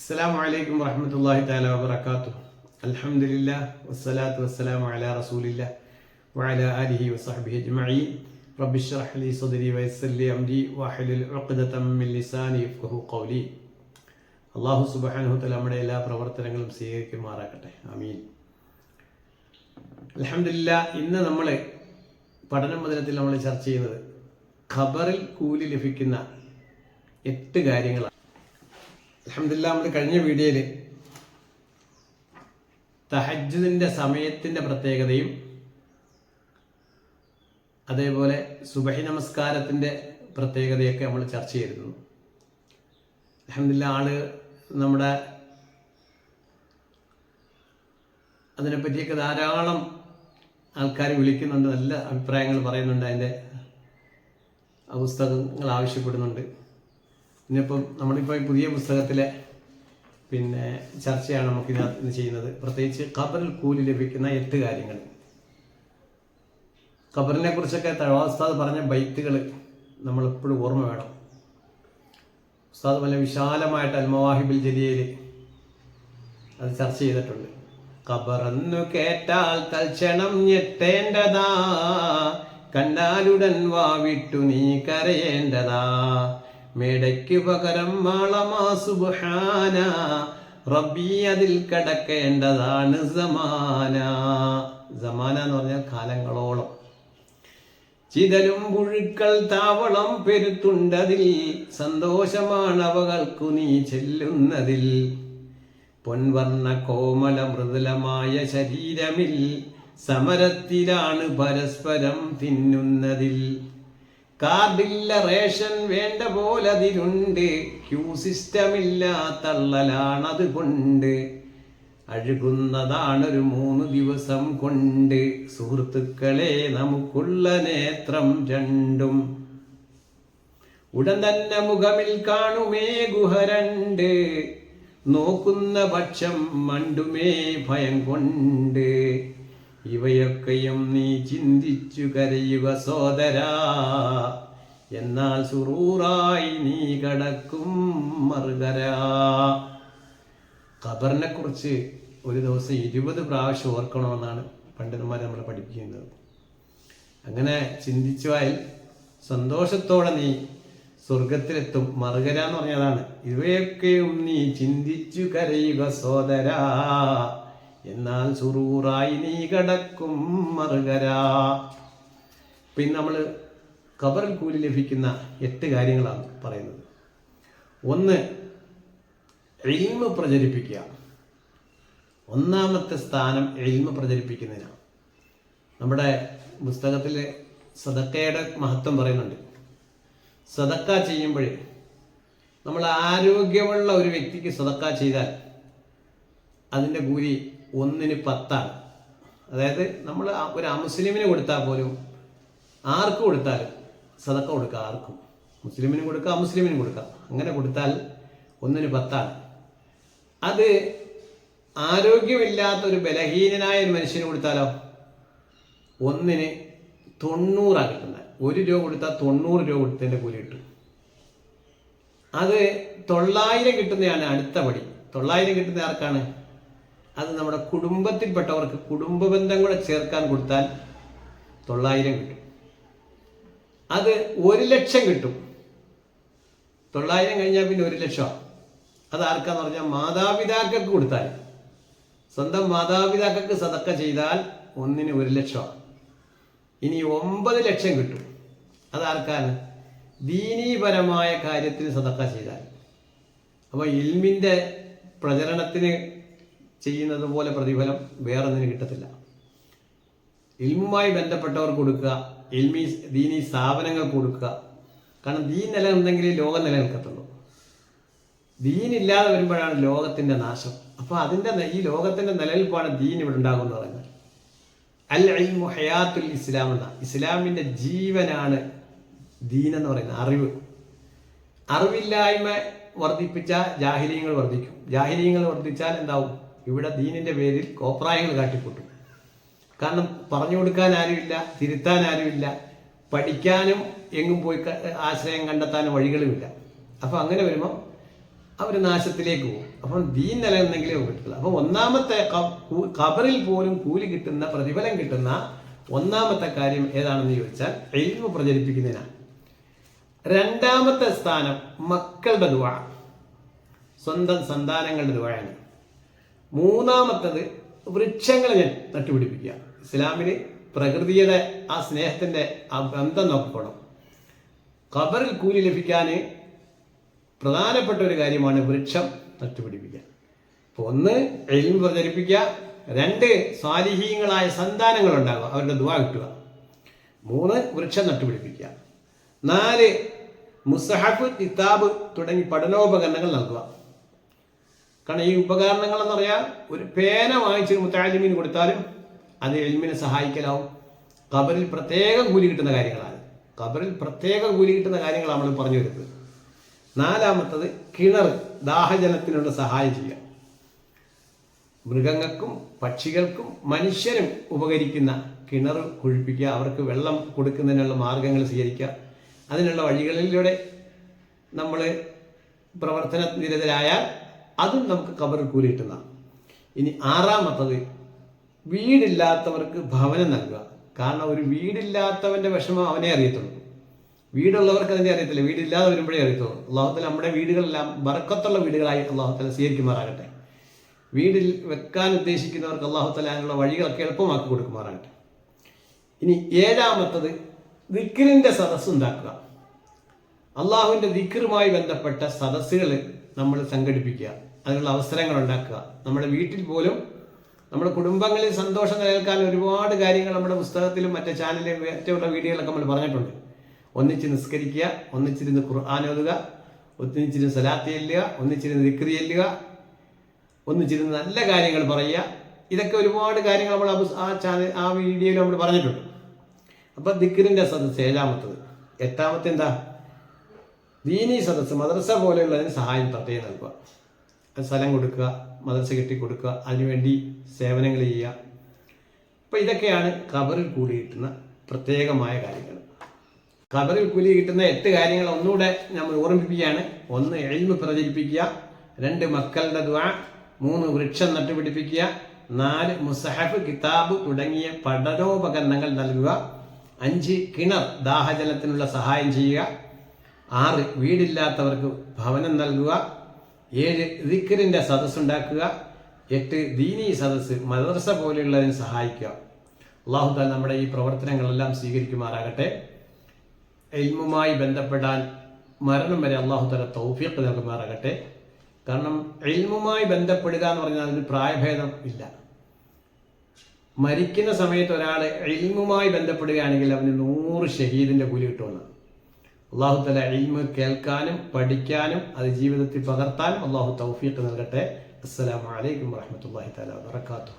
അസ്സാം വലൈക്കും വറഹമത്തല്ലാഹി താല വബർക്കാത്തു അലഹമില്ല വസ്സലാത്തു വസ്സലാം അല റസൂലില്ല വഅല ആലിഹി വസഹബിഹി അജ്മഈൻ. റബ്ബി ഇശ്റഹ് ലി സദ്രി വയസ്സർ ലി അംരി വഹ്ലുൽ ഉഖ്ദതം മിൻ ലിസാനി യഫ്ഖഹു ഖൗലി. അല്ലാഹു സുബ്ഹാനഹു തആല നമ്മുടെ എല്ലാ പ്രവർത്തനങ്ങളും സ്വീകരിക്കുമാറാകട്ടെ. ആമീൻ. അലഹമില്ല ഇന്ന് നമ്മൾ പഠനം മതിലത്തിൽ നമ്മൾ ചർച്ച ചെയ്യുന്നത് ഖബറിൽ കൂലി ലഭിക്കുന്ന എട്ട് കാര്യങ്ങളാണ്. അലഹമില്ല നമ്മൾ കഴിഞ്ഞ വീഡിയോയിൽ തഹജുദിന്റെ സമയത്തിന്റെ പ്രത്യേകതയും അതേപോലെ സുബഹി നമസ്കാരത്തിന്റെ പ്രത്യേകതയൊക്കെ നമ്മൾ ചർച്ച ചെയ്തിരുന്നു. അലഹമില്ല ആൾ നമ്മുടെ അതിനെപ്പറ്റിയൊക്കെ ധാരാളം ആൾക്കാർ വിളിക്കുന്നുണ്ട് നല്ല അഭിപ്രായങ്ങൾ പറയുന്നുണ്ട് അതിന്റെ പുസ്തകങ്ങൾ ആവശ്യപ്പെടുന്നുണ്ട്. ഇനിയിപ്പം നമ്മളിപ്പോൾ ഈ പുതിയ പുസ്തകത്തിലെ പിന്നെ ചർച്ചയാണ് നമുക്ക് ഇതിനകത്ത് ഇന്ന് ചെയ്യുന്നത്. പ്രത്യേകിച്ച് ഖബറിൽ കൂലി ലഭിക്കുന്ന എട്ട് കാര്യങ്ങൾ. ഖബറിനെ കുറിച്ചൊക്കെ തഴവാസ്താദ് പറഞ്ഞ ബൈത്തുകൾ നമ്മൾ എപ്പോഴും ഓർമ്മ വേണം. ഉസ്താദ് വളരെ വിശാലമായിട്ട് അൽമവാഹിബിൽ ജലിയയിൽ അത് ചർച്ച ചെയ്തിട്ടുണ്ട്. ഖബറന്നു കേട്ടാൽ തൽക്ഷണം ഞെട്ടേണ്ടതാ. കണ്ടാലുടൻ വാവിട്ടു നീ കരയേണ്ടതാ. മേടയ്ക്ക് പകരം മാളമാസുബാന റബ്ബി അതിൽ കടക്കേണ്ടതാണ് സമാന. സമാന എന്ന് പറഞ്ഞാൽ കാലങ്ങളോളം. ചിതലും പുഴുക്കൾ താവളം പെരുത്തുണ്ടതിൽ സന്തോഷമാണ് അവകൾക്കു നീ ചെല്ലുന്നതിൽ. പൊൻവർണ കോമല മൃദുലമായ ശരീരമിൽ സമരത്തിലാണ് പരസ്പരം തിന്നുന്നതിൽ. കാർഡില്ല റേഷൻ വേണ്ട പോലെ അതിലുണ്ട് ക്യൂ സിസ്റ്റമില്ല തള്ളലാണത് കൊണ്ട്. അഴുകുന്നതാണൊരു മൂന്ന് ദിവസം കൊണ്ട്. സുഹൃത്തുക്കളെ നമുക്കുള്ള നേത്രം രണ്ടും. ഉടൻ തന്നെ മുഖമിൽ കാണുമേ ഗുഹ രണ്ട് നോക്കുന്ന പക്ഷം മണ്ടുമേ ഭയം കൊണ്ട്. ഇവയൊക്കെയും നീ ചിന്തിച്ചു കരയുക സോദരാ. എന്നാൽ സുറൂറായി നീ കടക്കും മറുകരാ. ഖബറിനെ കുറിച്ച് ഒരു ദിവസം ഇരുപത് പ്രാവശ്യം ഓർക്കണമെന്നാണ് പണ്ഡിതന്മാർ നമ്മളെ പഠിപ്പിക്കുന്നത്. അങ്ങനെ ചിന്തിച്ചാൽ സന്തോഷത്തോടെ നീ സ്വർഗത്തിലെത്തും മറുകര എന്ന് പറഞ്ഞതാണ്. ഇവയൊക്കെയും നീ ചിന്തിച്ചു കരയുക സോദരാ. എന്നാൽ സുറൂറായി നീ കടക്കും മറുകര. പിന്നെ നമ്മൾ ഖബറിൽ കൂലി ലഭിക്കുന്ന എട്ട് കാര്യങ്ങളാണ് പറയുന്നത്. ഒന്ന് എൽമ പ്രചരിപ്പിക്കുക. ഒന്നാമത്തെ സ്ഥാനം എൽമ പ്രചരിപ്പിക്കുന്നതിനാണ് നമ്മുടെ പുസ്തകത്തിൽ സദക്കയുടെ മഹത്വം പറയുന്നുണ്ട്. സദക്ക ചെയ്യുമ്പോൾ നമ്മൾ ആരോഗ്യമുള്ള ഒരു വ്യക്തിക്ക് സദക്ക ചെയ്താൽ അതിന്റെ കൂലി ഒന്നിന് പത്താണ്. അതായത് നമ്മൾ ഒരു അമുസ്ലിമിന് കൊടുത്താൽ പോലും ആർക്ക് കൊടുത്താലും സദക്ക കൊടുക്കുക ആർക്കും. മുസ്ലിമിനും കൊടുക്കുക അമുസ്ലിമിനും കൊടുക്കാം. അങ്ങനെ കൊടുത്താൽ ഒന്നിന് പത്താണ്. അത് ആരോഗ്യമില്ലാത്ത ഒരു ബലഹീനനായ ഒരു മനുഷ്യന് കൊടുത്താലോ? ഒന്നിന് തൊണ്ണൂറാണ് കിട്ടുന്നത്. ഒരു രൂപ കൊടുത്താൽ തൊണ്ണൂറ് രൂപ കൊടുത്തതിന്റെ കൂലി കിട്ടും. അത് തൊള്ളായിരം കിട്ടുന്നതാണ് അടുത്ത പടി. തൊള്ളായിരം കിട്ടുന്ന ആർക്കാണ്? അത് നമ്മുടെ കുടുംബത്തിൽപ്പെട്ടവർക്ക് കുടുംബ ബന്ധം കൂടെ ചേർക്കാൻ കൊടുത്താൽ തൊള്ളായിരം കിട്ടും. അത് ഒരു ലക്ഷം കിട്ടും. തൊള്ളായിരം കഴിഞ്ഞാൽ പിന്നെ ഒരു ലക്ഷം അത് ആർക്കാന്ന് പറഞ്ഞാൽ മാതാപിതാക്കൾക്ക് കൊടുത്താൽ. സ്വന്തം മാതാപിതാക്കൾക്ക് സതക്ക ചെയ്താൽ ഒന്നിന് ഒരു ലക്ഷമാണ് ഇനി ഒമ്പത് ലക്ഷം കിട്ടും. അത് ആർക്കാണ്? ദീനീപരമായ കാര്യത്തിന് സതക്ക ചെയ്താൽ. അപ്പോൾ ഇൽമിന്റെ പ്രചരണത്തിന് ചെയ്യുന്നത് പോലെ പ്രതിഫലം വേറെ ഒന്നിനു കിട്ടത്തില്ല. ഇൽമുമായി ബന്ധപ്പെട്ടവർ കൊടുക്കുക ഇൽമി ദീനി സ്ഥാപനങ്ങൾ കൊടുക്കുക. കാരണം ദീൻ നിലനിന്നെങ്കിലേ ലോകം നിലനിൽക്കത്തുള്ളൂ. ദീനില്ലാതെ വരുമ്പോഴാണ് ലോകത്തിന്റെ നാശം. അപ്പോൾ അതിന്റെ ഈ ലോകത്തിന്റെ നിലനിൽപ്പാണ് ദീൻ ഇവിടെ ഉണ്ടാകുമെന്ന് പറയുന്നത്. അൽ ഇൽമു ഹയാത്തുൽ ഇസ്ലാം എന്ന. ഇസ്ലാമിന്റെ ജീവനാണ് ദീൻ എന്ന് പറയുന്നത് അറിവ്. അറിവില്ലായ്മ വർദ്ധിപ്പിച്ച ജാഹിലീയങ്ങൾ വർദ്ധിക്കും. ജാഹിലീയങ്ങൾ വർദ്ധിച്ചാൽ എന്താവും? ഇവിടെ ദീനിന്റെ പേരിൽ കോപ്രായങ്ങൾ കാട്ടിക്കൂട്ടും. കാരണം പറഞ്ഞു കൊടുക്കാൻ ആരുമില്ല തിരുത്താൻ ആരുമില്ല പഠിക്കാനും എങ്ങും പോയി ആശ്രയം കണ്ടെത്താനും വഴികളുമില്ല. അപ്പോൾ അങ്ങനെ വരുമ്പോൾ അവർ നാശത്തിലേക്ക് പോകും. അപ്പം ദീൻ നിലനിന്നെങ്കിലേ കിട്ടുള്ളൂ അപ്പോൾ ഒന്നാമത്തെ കബറിൽ പോലും കൂലി കിട്ടുന്ന പ്രതിഫലം കിട്ടുന്ന ഒന്നാമത്തെ കാര്യം ഏതാണെന്ന് ചോദിച്ചാൽ എൽമ പ്രചരിപ്പിക്കുന്നതിനാണ് രണ്ടാമത്തെ സ്ഥാനം മക്കളുടെ ദുവാ സ്വന്തം സന്താനങ്ങളുടെ ദുവായാണ് മൂന്നാമത്തത് വൃക്ഷങ്ങളെ ഞാൻ നട്ടുപിടിപ്പിക്കുക. ഇസ്ലാമിന് പ്രകൃതിയുടെ ആ സ്നേഹത്തിന്റെ ആ ബന്ധം നോക്കണം ഖബറിൽ കൂലി ലഭിക്കാൻ പ്രധാനപ്പെട്ട ഒരു കാര്യമാണ് വൃക്ഷം നട്ടുപിടിപ്പിക്കുക. അപ്പോൾ ഒന്ന് എൽമ പ്രചരിപ്പിക്കുക. രണ്ട് സ്വാലിഹീങ്ങളായ സന്താനങ്ങൾ ഉണ്ടാകുക അവരുടെ ദുവാ കിട്ടുക. മൂന്ന് വൃക്ഷം നട്ടുപിടിപ്പിക്കുക. നാല് മുസഹബ് കിതാബ് തുടങ്ങി പഠനോപകരണങ്ങൾ നൽകുക. കാരണം ഈ ഉപകരണങ്ങൾ എന്ന് പറയാൻ ഒരു പേന വാങ്ങിച്ച് മുത്താലിമീന് കൊടുത്താലും അത് എൽമിനെ സഹായിക്കലാവും. കബറിൽ പ്രത്യേക കൂലി കിട്ടുന്ന കാര്യങ്ങളാണ്. കബറിൽ പ്രത്യേക കൂലി കിട്ടുന്ന കാര്യങ്ങളാണ് നമ്മൾ പറഞ്ഞു വരുന്നത്. നാലാമത്തത് കിണർ ദാഹജലത്തിനുള്ള സഹായം ചെയ്യുക. മൃഗങ്ങൾക്കും പക്ഷികൾക്കും മനുഷ്യരും ഉപകരിക്കുന്ന കിണർ കുഴിപ്പിക്കുക അവർക്ക് വെള്ളം കൊടുക്കുന്നതിനുള്ള മാർഗങ്ങൾ സ്വീകരിക്കുക. അതിനുള്ള വഴികളിലൂടെ നമ്മൾ പ്രവർത്തന നിരതരായാൽ അതും നമുക്ക് കബറിൽ കൂലി കിട്ടുന്നതാണ് ഇനി ആറാമത്തത് വീടില്ലാത്തവർക്ക് ഭവനം നൽകുക. കാരണം ഒരു വീടില്ലാത്തവന്റെ വിഷമം അവനെ അറിയത്തുള്ളൂ. വീടുള്ളവർക്ക് അതിന്റെ അറിയത്തില്ല. വീടില്ലാതെ വരുമ്പോഴേ അറിയത്തുള്ളൂ. അള്ളാഹുത്തല നമ്മുടെ വീടുകളെല്ലാം വറക്കത്തുള്ള വീടുകളായി അള്ളാഹുത്തല സ്വീകരിക്കുമാറാകട്ടെ. വീടിൽ വെക്കാൻ ഉദ്ദേശിക്കുന്നവർക്ക് അള്ളാഹുത്തല അതിനുള്ള വഴികളൊക്കെ എളുപ്പമാക്കി കൊടുക്കുമാറാകട്ടെ. ഇനി ഏഴാമത്തത് ദിക്റിന്റെ സദസ്സ് ഉണ്ടാക്കുക. അള്ളാഹുവിന്റെ ദിക്കറുമായി ബന്ധപ്പെട്ട സദസ്സുകൾ നമ്മൾ സംഘടിപ്പിക്കുക. അതിനുള്ള അവസരങ്ങൾ ഉണ്ടാക്കുക. നമ്മുടെ വീട്ടിൽ പോലും നമ്മുടെ കുടുംബങ്ങളിൽ സന്തോഷം നിലനിൽക്കാൻ ഒരുപാട് കാര്യങ്ങൾ നമ്മുടെ പുസ്തകത്തിലും മറ്റേ ചാനലിലും മറ്റുള്ള വീഡിയോകളൊക്കെ നമ്മൾ പറഞ്ഞിട്ടുണ്ട്. ഒന്നിച്ച് നിസ്കരിക്കുക ഒന്നിച്ചിരുന്ന് ഖുർആൻ ഓതുക ഒന്നിച്ചിരുന്ന് സലാത്ത് ചെല്ലുക ഒന്നിച്ചിരുന്ന് ദിക്രി ചെല്ലുക ഒന്നിച്ചിരുന്ന് നല്ല കാര്യങ്ങൾ പറയുക. ഇതൊക്കെ ഒരുപാട് കാര്യങ്ങൾ നമ്മൾ ആ ചാനൽ ആ വീഡിയോയിൽ നമ്മൾ പറഞ്ഞിട്ടുണ്ട്. അപ്പം ദിക്റിന്റെ സദസ്സ് ഏഴാമത്തത്. എട്ടാമത്തെ എന്താ ദീനി സദസ്സ് മദ്രസ പോലെയുള്ളതിന് സഹായം പ്രത്യേകം നൽകുക. സ്ഥലം കൊടുക്കുക മദർസ കെട്ടി കൊടുക്കുക അതിനുവേണ്ടി സേവനങ്ങൾ ചെയ്യുക. അപ്പം ഇതൊക്കെയാണ് ഖബറിൽ കൂടി കിട്ടുന്ന പ്രത്യേകമായ കാര്യങ്ങൾ. ഖബറിൽ കൂലി കിട്ടുന്ന എട്ട് കാര്യങ്ങൾ ഒന്നുകൂടെ നമ്മൾ ഓർമ്മിപ്പിക്കുകയാണ്. ഒന്ന് എഴുതി പ്രചരിപ്പിക്കുക. രണ്ട് മക്കളുടെ ദ്വാ മൂന്ന് വൃക്ഷം നട്ടുപിടിപ്പിക്കുക. നാല് മുസഹഫ് കിതാബ് തുടങ്ങിയ പഠനോപകരണങ്ങൾ നൽകുക. അഞ്ച് കിണർ ദാഹജലത്തിനുള്ള സഹായം ചെയ്യുക. ആറ് വീടില്ലാത്തവർക്ക് ഭവനം നൽകുക. ഏഴ് ദിക്കറിന്റെ സദസ് ഉണ്ടാക്കുക എട്ട് ദീനി സദസ്സ് മദ്രസ പോലെയുള്ളതിന് സഹായിക്കുക. അള്ളാഹു താല നമ്മുടെ ഈ പ്രവർത്തനങ്ങളെല്ലാം സ്വീകരിക്കുമാറാകട്ടെ. എൽമുമായി ബന്ധപ്പെടാൻ മരണം വരെ അള്ളാഹു താല തൗഫീഖ് നൽകുമാറാകട്ടെ. കാരണം എൽമുമായി ബന്ധപ്പെടുക എന്ന് പറഞ്ഞാൽ അതിന് പ്രായഭേദം ഇല്ല. മരിക്കുന്ന സമയത്ത് ഒരാൾ എൽമുമായി ബന്ധപ്പെടുകയാണെങ്കിൽ അവന് നൂറ് ഷഹീദിന്റെ കൂലി കിട്ടുമെന്ന് അള്ളാഹു തല ഇൽമ് കേൾക്കാനും പഠിക്കാനും അത് ജീവിതത്തിൽ പകർത്താനും അള്ളാഹു തൗഫീഖ് നൽകട്ടെ. അസ്സലാമു അലൈക്കും തല വബറകാതുഹു.